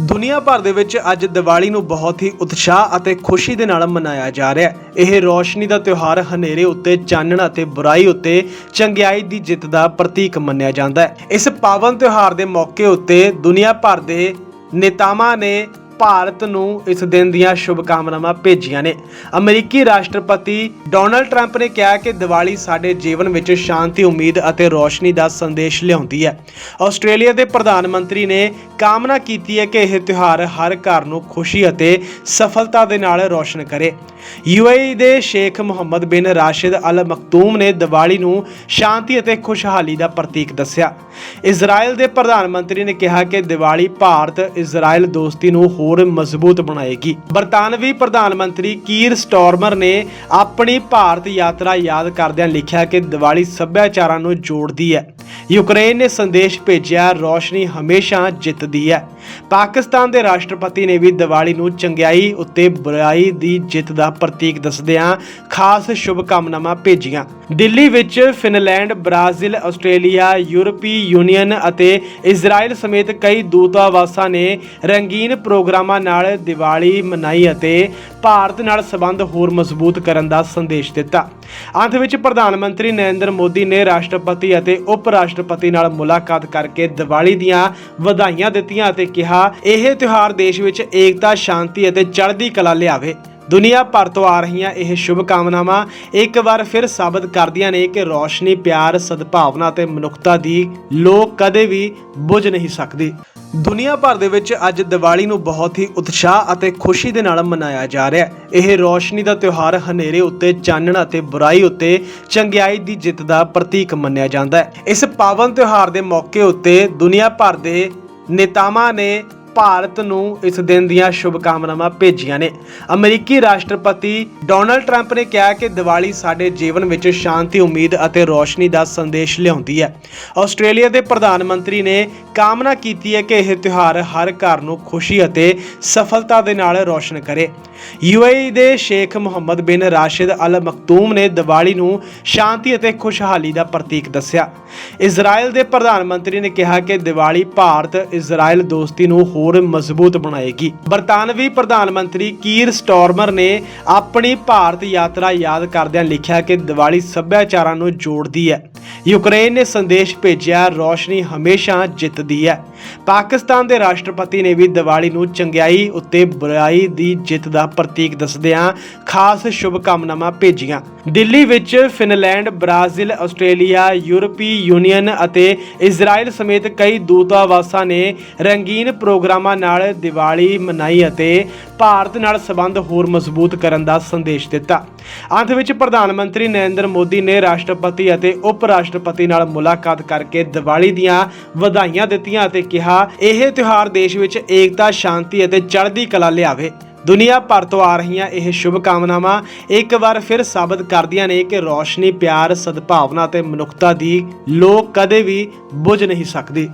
ਦੁਨੀਆ ਭਰ ਦੇ ਵਿੱਚ ਅੱਜ ਦੀਵਾਲੀ ਨੂੰ ਬਹੁਤ ਹੀ ਉਤਸ਼ਾਹ ਅਤੇ ਖੁਸ਼ੀ ਦੇ ਨਾਲ ਮਨਾਇਆ ਜਾ ਰਿਹਾ ਹੈ। ਇਹ ਰੋਸ਼ਨੀ ਦਾ ਤਿਉਹਾਰ ਹਨੇਰੇ ਉੱਤੇ, ਚਾਨਣ ਅਤੇ ਬੁਰਾਈ ਉੱਤੇ, ਚੰਗਿਆਈ ਦੀ ਜਿੱਤ ਦਾ ਪ੍ਰਤੀਕ ਮੰਨਿਆ ਜਾਂਦਾ ਹੈ। ਇਸ ਪਾਵਨ ਤਿਉਹਾਰ ਦੇ ਮੌਕੇ ਉੱਤੇ ਦੁਨੀਆ ਭਰ ਦੇ ਨੇਤਾਵਾਂ ਨੇ ਭਾਰਤ ਨੂੰ ਇਸ ਦਿਨ ਦੀਆਂ ਸ਼ੁਭਕਾਮਨਾਵਾਂ ਭੇਜੀਆਂ ਨੇ। ਅਮਰੀਕੀ ਰਾਸ਼ਟਰਪਤੀ ਡੋਨਲਡ ਟਰੰਪ ਨੇ ਕਿਹਾ ਕਿ ਦੀਵਾਲੀ ਸਾਡੇ ਜੀਵਨ ਵਿੱਚ ਸ਼ਾਂਤੀ, ਉਮੀਦ ਅਤੇ ਰੋਸ਼ਨੀ ਦਾ ਸੰਦੇਸ਼ ਲਿਆਉਂਦੀ ਹੈ। ਆਸਟ੍ਰੇਲੀਆ ਦੇ ਪ੍ਰਧਾਨ ਮੰਤਰੀ ਨੇ ਕਾਮਨਾ ਕੀਤੀ ਹੈ ਕਿ ਇਹ ਤਿਉਹਾਰ ਹਰ ਘਰ ਨੂੰ ਖੁਸ਼ੀ ਅਤੇ ਸਫਲਤਾ ਦੇ ਨਾਲ ਰੌਸ਼ਨ ਕਰੇ। ਯੂਏਈ ਦੇ ਸ਼ੇਖ ਮੁਹੰਮਦ ਬਿਨ ਰਾਸ਼ਿਦ ਅਲ ਮਕਤੂਮ ਨੇ ਦੀਵਾਲੀ ਨੂੰ ਸ਼ਾਂਤੀ ਅਤੇ ਖੁਸ਼ਹਾਲੀ ਦਾ ਪ੍ਰਤੀਕ ਦੱਸਿਆ। ਇਜ਼ਰਾਈਲ ਦੇ ਪ੍ਰਧਾਨ ਮੰਤਰੀ ਨੇ ਕਿਹਾ ਕਿ ਦੀਵਾਲੀ ਭਾਰਤ ਇਜ਼ਰਾਈਲ ਦੋਸਤੀ ਨੂੰ ਹੋਰ ਮਜ਼ਬੂਤ ਬਣਾਏਗੀ। ਬਰਤਾਨਵੀ ਪ੍ਰਧਾਨ ਮੰਤਰੀ ਕੀਰ ਸਟਾਰਮਰ ਨੇ ਆਪਣੀ ਭਾਰਤ ਯਾਤਰਾ ਯਾਦ ਕਰਦਿਆਂ ਲਿਖਿਆ ਕਿ ਦੀਵਾਲੀ ਸੱਭਿਆਚਾਰਾਂ ਨੂੰ ਜੋੜਦੀ ਹੈ। ਯੂਕਰੇਨ ਨੇ ਸੰਦੇਸ਼ ਭੇਜਿਆ, ਰੋਸ਼ਨੀ ਹਮੇਸ਼ਾ ਜਿੱਤਦੀ ਹੈ। ਪਾਕਿਸਤਾਨ ਦੇ ਰਾਸ਼ਟਰਪਤੀ ਨੇ ਵੀ ਦੀਵਾਲੀ ਨੂੰ ਚੰਗਿਆਈ ਉੱਤੇ ਬੁਰਾਈ ਦੀ ਜਿੱਤ ਦਾ ਪ੍ਰਤੀਕ ਦੱਸਦਿਆਂ ਖਾਸ ਸ਼ੁਭ ਕਾਮਨਾਵਾਂ ਭੇਜੀਆਂ। ਦਿੱਲੀ ਵਿੱਚ ਫਿਨਲੈਂਡ, ਬ੍ਰਾਜ਼ੀਲ, ਆਸਟ੍ਰੇਲੀਆ, ਯੂਰਪੀ ਯੂਨੀਅਨ ਅਤੇ ਇਜ਼ਰਾਈਲ ਸਮੇਤ ਕਈ ਦੂਤਾਵਾਸਾਂ ਨੇ ਰੰਗੀਨ ਪ੍ਰੋਗਰਾਮ ਨਾਲ ਦੀਵਾਲੀ ਮਨਾਈ ਅਤੇ ਭਾਰਤ ਨਾਲ ਸੰਬੰਧ ਹੋਰ ਮਜ਼ਬੂਤ ਕਰਨ ਦਾ ਸੰਦੇਸ਼ ਦਿੱਤਾ। ਅੰਤ ਵਿੱਚ ਪ੍ਰਧਾਨ ਮੰਤਰੀ ਨਰਿੰਦਰ ਮੋਦੀ ਨੇ ਰਾਸ਼ਟਰਪਤੀ ਅਤੇ ਉਪ ਰਾਸ਼ਟਰਪਤੀ ਨਾਲ ਮੁਲਾਕਾਤ ਕਰਕੇ ਦੀਵਾਲੀ ਦੀਆਂ ਵਧਾਈਆਂ ਦਿੱਤੀਆਂ ਅਤੇ ਕਿਹਾ, ਇਹ ਤਿਉਹਾਰ ਦੇਸ਼ ਵਿੱਚ ਏਕਤਾ, ਸ਼ਾਂਤੀ ਅਤੇ ਚੜ੍ਹਦੀ ਕਲਾ ਲਿਆਵੇ। ਦੁਨੀਆ ਭਰ ਤੋਂ ਆ ਰਹੀਆਂ ਇਹ ਸ਼ੁਭ ਕਾਮਨਾਵਾਂ ਇੱਕ ਵਾਰ ਫਿਰ ਸਾਬਤ ਕਰਦੀਆਂ ਨੇ ਕਿ ਰੋਸ਼ਨੀ, ਪਿਆਰ, ਸਦਭਾਵਨਾ ਅਤੇ ਮਨੁੱਖਤਾ ਦੀ ਲੋਕ ਕਦੇ ਵੀ ਬੁਝ ਨਹੀਂ ਸਕਦੀ। ਦੁਨੀਆ ਭਰ ਦੇ ਵਿੱਚ ਅੱਜ ਦੀਵਾਲੀ ਨੂੰ ਬਹੁਤ ਹੀ ਉਤਸ਼ਾਹ ਅਤੇ ਖੁਸ਼ੀ ਦੇ ਨਾਲ ਮਨਾਇਆ ਜਾ ਰਿਹਾ ਹੈ। ਇਹ ਰੋਸ਼ਨੀ ਦਾ ਤਿਉਹਾਰ ਹਨੇਰੇ ਉੱਤੇ, ਚਾਨਣ ਅਤੇ ਬੁਰਾਈ ਉੱਤੇ ਚੰਗਿਆਈ ਦੀ ਜਿੱਤ ਦਾ ਪ੍ਰਤੀਕ ਮੰਨਿਆ ਜਾਂਦਾ ਹੈ। ਇਸ ਪਾਵਨ ਤਿਉਹਾਰ ਦੇ ਮੌਕੇ ਉੱਤੇ ਦੁਨੀਆ ਭਰ ਦੇ ਨੇਤਾਵਾਂ ਨੇ ਭਾਰਤ ਨੂੰ ਇਸ ਦਿਨ ਦੀਆਂ ਸ਼ੁਭਕਾਮਨਾਵਾਂ ਭੇਜੀਆਂ ਨੇ। ਅਮਰੀਕੀ ਰਾਸ਼ਟਰਪਤੀ ਡੋਨਲਡ ਟਰੰਪ ਨੇ ਕਿਹਾ ਕਿ ਦੀਵਾਲੀ ਸਾਡੇ ਜੀਵਨ ਵਿੱਚ ਸ਼ਾਂਤੀ, ਉਮੀਦ ਅਤੇ ਰੋਸ਼ਨੀ ਦਾ ਸੰਦੇਸ਼ ਲਿਆਉਂਦੀ ਹੈ। ਆਸਟ੍ਰੇਲੀਆ ਦੇ ਪ੍ਰਧਾਨ ਮੰਤਰੀ ਨੇ ਕਾਮਨਾ ਕੀਤੀ ਹੈ ਕਿ ਇਹ ਤਿਉਹਾਰ ਹਰ ਘਰ ਨੂੰ ਖੁਸ਼ੀ ਅਤੇ ਸਫਲਤਾ ਦੇ ਨਾਲ ਰੋਸ਼ਨ ਕਰੇ। ਯੂਏਈ ਦੇ ਸ਼ੇਖ ਮੁਹੰਮਦ ਬਿਨ ਰਾਸ਼ਿਦ ਅਲ ਮਖਤੂਮ ਨੇ ਦੀਵਾਲੀ ਨੂੰ ਸ਼ਾਂਤੀ ਅਤੇ ਖੁਸ਼ਹਾਲੀ ਦਾ ਪ੍ਰਤੀਕ ਦੱਸਿਆ। ਇਜ਼ਰਾਈਲ ਦੇ ਪ੍ਰਧਾਨ ਮੰਤਰੀ ਨੇ ਕਿਹਾ ਕਿ ਦੀਵਾਲੀ ਭਾਰਤ ਇਜ਼ਰਾਈਲ ਦੋਸਤੀ ਨੂੰ ਹੋਰ ਮਜ਼ਬੂਤ ਬਣਾਏਗੀ। ਬਰਤਾਨਵੀ ਪ੍ਰਧਾਨ ਮੰਤਰੀ ਕੀਰ ਸਟਾਰਮਰ ਨੇ ਆਪਣੀ ਭਾਰਤ ਯਾਤਰਾ ਯਾਦ ਕਰਦਿਆਂ ਲਿਖਿਆ ਕਿ ਦੀਵਾਲੀ ਸੱਭਿਆਚਾਰਾਂ ਨੂੰ ਜੋੜਦੀ ਹੈ। ਯੂਕਰੇਨ ਨੇ ਸੰਦੇਸ਼ ਭੇਜਿਆ, ਰੋਸ਼ਨੀ ਹਮੇਸ਼ਾ ਜਿੱਤਦੀ ਹੈ। ਪਾਕਿਸਤਾਨ ਦੇ ਰਾਸ਼ਟਰਪਤੀ ਨੇ ਵੀ ਦੀਵਾਲੀ ਨੂੰ ਚੰਗਿਆਈ ਉੱਤੇ ਬੁਰਾਈ ਦੀ ਜਿੱਤ ਦਾ ਪ੍ਰਤੀਕ ਦੱਸਦਿਆਂ ਖਾਸ ਸ਼ੁਭ ਕਾਮਨਾਵਾਂ ਭੇਜੀਆਂ। ਦਿੱਲੀ ਵਿੱਚ ਫਿਨਲੈਂਡ, ਬ੍ਰਾਜ਼ੀਲ, ਆਸਟ੍ਰੇਲੀਆ, ਯੂਰਪੀ ਯੂਨੀਅਨ ਅਤੇ ਇਜ਼ਰਾਈਲ ਸਮੇਤ ਕਈ ਦੂਤਾਵਾਸਾਂ ਨੇ ਰੰਗੀਨ ਪ੍ਰੋਗਰਾਮ ਨਾਲ ਦੀਵਾਲੀ ਮਨਾਈ ਅਤੇ ਭਾਰਤ ਨਾਲ ਸੰਬੰਧ ਹੋਰ ਮਜ਼ਬੂਤ ਕਰਨ ਦਾ ਸੰਦੇਸ਼ ਦਿੱਤਾ। ਅੰਤ ਵਿੱਚ ਪ੍ਰਧਾਨ ਮੰਤਰੀ ਨਰਿੰਦਰ ਮੋਦੀ ਨੇ ਰਾਸ਼ਟਰਪਤੀ ਅਤੇ ਉਪ ਰਾਸ਼ਟਰਪਤੀ ਨਾਲ ਮੁਲਾਕਾਤ ਕਰਕੇ ਦੀਵਾਲੀ ਦੀਆਂ ਵਧਾਈਆਂ ਦਿੱਤੀਆਂ ਅਤੇ ਕਿਹਾ, ਇਹ ਤਿਉਹਾਰ ਦੇਸ਼ ਵਿੱਚ ਏਕਤਾ, ਸ਼ਾਂਤੀ ਅਤੇ ਚੜ੍ਹਦੀ ਕਲਾ ਲਿਆਵੇ। ਦੁਨੀਆ ਭਰ ਤੋਂ ਆ ਰਹੀਆਂ ਇਹ ਸ਼ੁਭ ਕਾਮਨਾਵਾਂ ਇੱਕ ਵਾਰ ਫਿਰ ਸਾਬਤ ਕਰਦੀਆਂ ਨੇ ਕਿ ਰੋਸ਼ਨੀ, ਪਿਆਰ, ਸਦਭਾਵਨਾ ਅਤੇ ਮਨੁੱਖਤਾ ਦੀ ਲੋਕ ਕਦੇ ਵੀ ਬੁਝ ਨਹੀਂ ਸਕਦੀ।